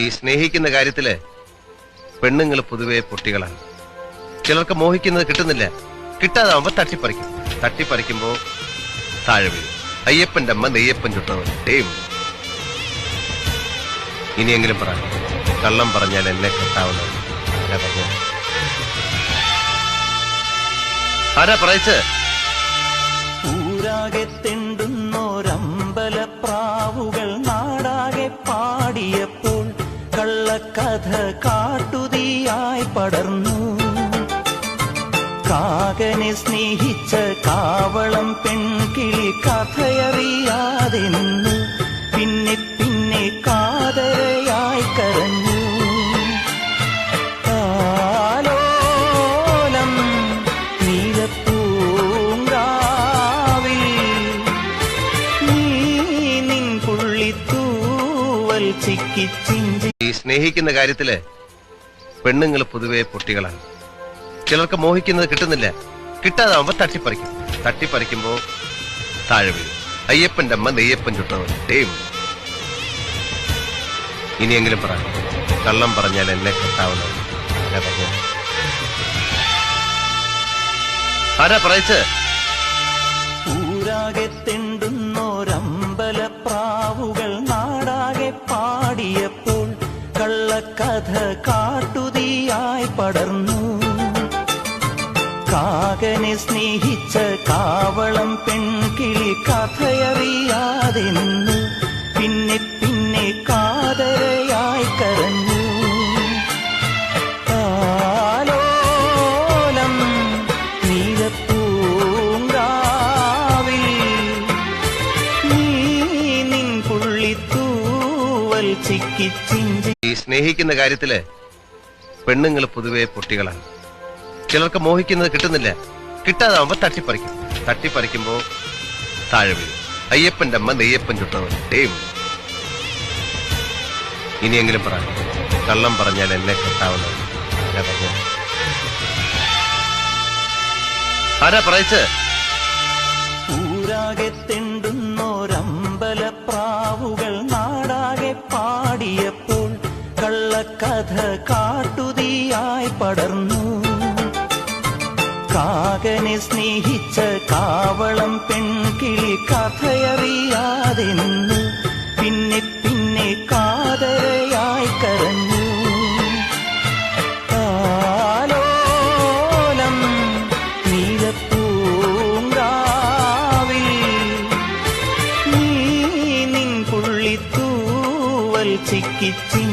ഈ സ്നേഹിക്കുന്ന കാര്യത്തിൽ പെണ്ണുങ്ങൾ പൊതുവെ പൊട്ടികളാണ്. ചിലർക്ക് മോഹിക്കുന്നത് കിട്ടുന്നില്ല. കിട്ടാതാവുമ്പോ തട്ടിപ്പറിക്കും. തട്ടിപ്പറിക്കുമ്പോ താഴെ വീഴും. അയ്യപ്പന്റെ അമ്മ നെയ്യപ്പൻ ചുട്ടവൻ. ഇനിയെങ്കിലും പറ. കള്ളം പറഞ്ഞാൽ എന്നെ കെട്ടാവുന്ന ആരാ പറയച്ച്? ഊരാകെ തെണ്ടുന്നോരമ്പലപ്രാവുകൾ നാടാകെ കള്ളക്കഥ കാട്ടുതീയായി പടർന്നു. കാകനെ സ്നേഹിച്ച കാവളം പെൺകിളി കഥയറിയാതെ നിന്നു. പിന്നെ പിന്നെ കാതരയായി കരഞ്ഞു. ആലോലം നീലപ്പൂങ്കാവിൽ സ്നേഹിക്കുന്ന കാര്യത്തിൽ പെണ്ണുങ്ങൾ പൊതുവെ പൊട്ടികളാണ്. ചിലർക്ക് മോഹിക്കുന്നത് കിട്ടുന്നില്ല. കിട്ടാതാവുമ്പോ തട്ടിപ്പറിക്കും. തട്ടിപ്പറിക്കുമ്പോ താഴെ വീഴും. അയ്യപ്പന്റെ അമ്മ നെയ്യപ്പൻ ചുട്ടവൻ. ഇനിയെങ്കിലും പറ. കള്ളം പറഞ്ഞാൽ എന്നെ കെട്ടാവുന്ന ആരാ പറയച്ച്? ഊരാകെ തെണ്ടുന്നോരമ്പലപ്രാവുകൾ കള്ളക്കഥ കാട്ടുതീയായി പടർന്നു. കാകനെ സ്നേഹിച്ച കാവളം പെൺകിളി കഥയറിയാതെ ഈ സ്നേഹിക്കുന്ന കാര്യത്തിൽ പെണ്ണുങ്ങൾ പൊതുവെ പൊട്ടികളാണ്. ചിലർക്ക് മോഹിക്കുന്നത് കിട്ടുന്നില്ല. കിട്ടാതാവുമ്പോ തട്ടിപ്പറിക്കും. തട്ടിപ്പറിക്കുമ്പോ താഴെ വീഴും. അയ്യപ്പന്റെ അമ്മ നെയ്യപ്പൻ ചുട്ടവൻ. ഇനിയെങ്കിലും പറ. കള്ളം പറഞ്ഞാൽ എന്നെ കെട്ടാവുന്ന ആരാ പറയച്ച്? ഊരാകെ കഥ കാട്ടുതീയായി പടർന്നു. കാകനെ സ്നേഹിച്ച കാവളം പെൺകിളി കഥയറിയാതെ നിന്നു പിന്നെ പിന്നെ കാതരയായി കരഞ്ഞു. ആലോലം നീലപ്പൂങ്കാവിൽ നീ നിൻ പുള്ളിത്തൂവൽ ചിക്കിച്ചിൻ